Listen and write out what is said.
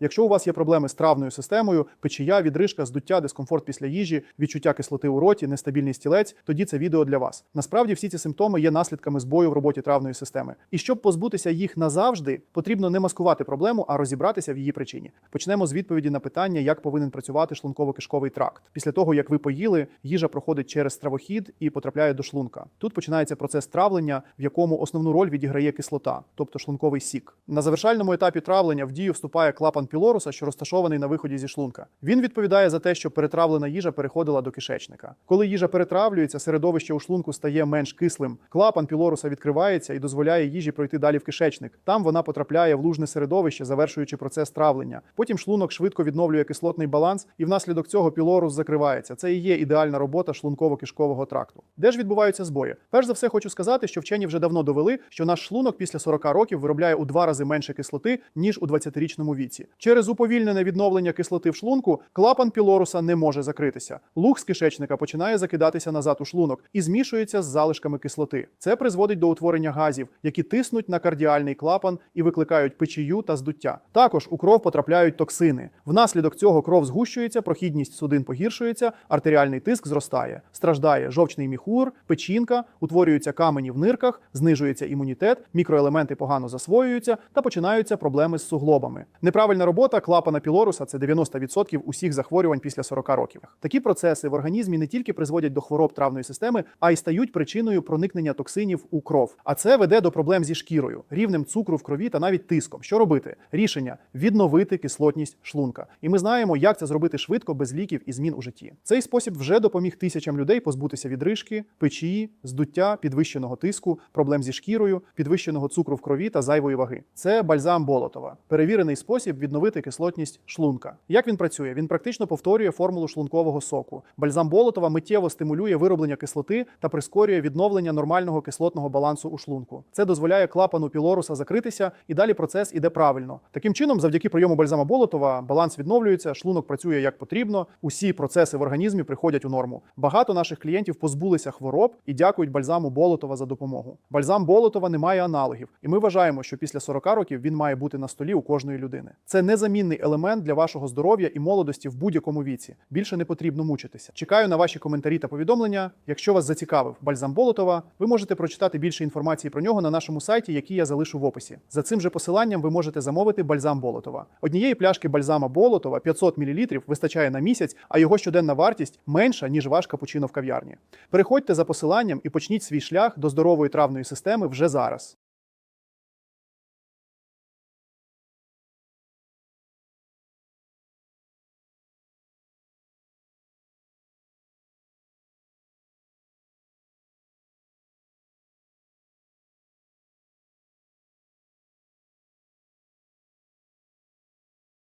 Якщо у вас є проблеми з травною системою, печія, відрижка, здуття, дискомфорт після їжі, відчуття кислоти у роті, нестабільний стілець, тоді це відео для вас. Насправді всі ці симптоми є наслідками збою в роботі травної системи. І щоб позбутися їх назавжди, потрібно не маскувати проблему, а розібратися в її причині. Почнемо з відповіді на питання, як повинен працювати шлунково-кишковий тракт. Після того, як ви поїли, їжа проходить через стравохід і потрапляє до шлунка. Тут починається процес травлення, в якому основну роль відіграє кислота, тобто шлунковий сік. На завершальному етапі травлення в дію вступає клапан пілоруса, що розташований на виході зі шлунка. Він відповідає за те, що перетравлена їжа переходила до кишечника. Коли їжа перетравлюється, середовище у шлунку стає менш кислим. Клапан пілоруса відкривається і дозволяє їжі пройти далі в кишечник. Там вона потрапляє в лужне середовище, завершуючи процес травлення. Потім шлунок швидко відновлює кислотний баланс, і внаслідок цього пілорус закривається. Це і є ідеальна робота шлунково-кишкового тракту. Де ж відбуваються збої? Перш за все, хочу сказати, що вчені вже давно довели, що наш шлунок після 40 років виробляє у два рази менше кислоти ніж у 20-річному віці. Через уповільнене відновлення кислоти в шлунку клапан пілоруса не може закритися. Луг з кишечника починає закидатися назад у шлунок і змішується з залишками кислоти. Це призводить до утворення газів, які тиснуть на кардіальний клапан і викликають печію та здуття. Також у кров потрапляють токсини. Внаслідок цього кров згущується, прохідність судин погіршується, артеріальний тиск зростає. Страждає жовчний міхур, печінка, утворюються камені в нирках, знижується імунітет, мікроелементи погано засвоюються та починаються проблеми з суглобами. Неправильна робота клапана пілоруса це 90% усіх захворювань після 40 років. Такі процеси в організмі не тільки призводять до хвороб травної системи, а й стають причиною проникнення токсинів у кров. А це веде до проблем зі шкірою, рівнем цукру в крові та навіть тиском. Що робити? Рішення відновити кислотність шлунка. І ми знаємо, як це зробити швидко, без ліків і змін у житті. Цей спосіб вже допоміг тисячам людей позбутися відрижки, печії, здуття, підвищеного тиску, проблем зі шкірою, підвищеного цукру в крові та зайвої ваги. Це бальзам Болотова, перевірений спосіб відновити кислотність шлунка. Як він працює? Він практично повторює формулу шлункового соку. Бальзам Болотова миттєво стимулює вироблення кислоти та прискорює відновлення нормального кислотного балансу у шлунку. Це дозволяє клапану пілоруса закритися, і далі процес іде правильно. Таким чином, завдяки прийому бальзама Болотова, баланс відновлюється, шлунок працює як потрібно. Усі процеси в організмі приходять у норму. Багато наших клієнтів позбулися хвороб і дякують бальзаму Болотова за допомогу. Бальзам Болотова не має аналогів, і ми вважаємо, що після 40 років він має бути на столі у кожної людини. Це незамінний елемент для вашого здоров'я і молодості в будь-якому віці. Більше не потрібно мучитися. Чекаю на ваші коментарі та повідомлення. Якщо вас зацікавив бальзам Болотова, ви можете прочитати більше інформації про нього на нашому сайті, який я залишу в описі. За цим же посиланням ви можете замовити бальзам Болотова. Однієї пляшки бальзама Болотова 500 мл вистачає на місяць, а його щоденна вартість менша ніж ваш капучино в кав'ярні. Переходьте за посиланням і почніть свій шлях до здорової травної системи вже зараз.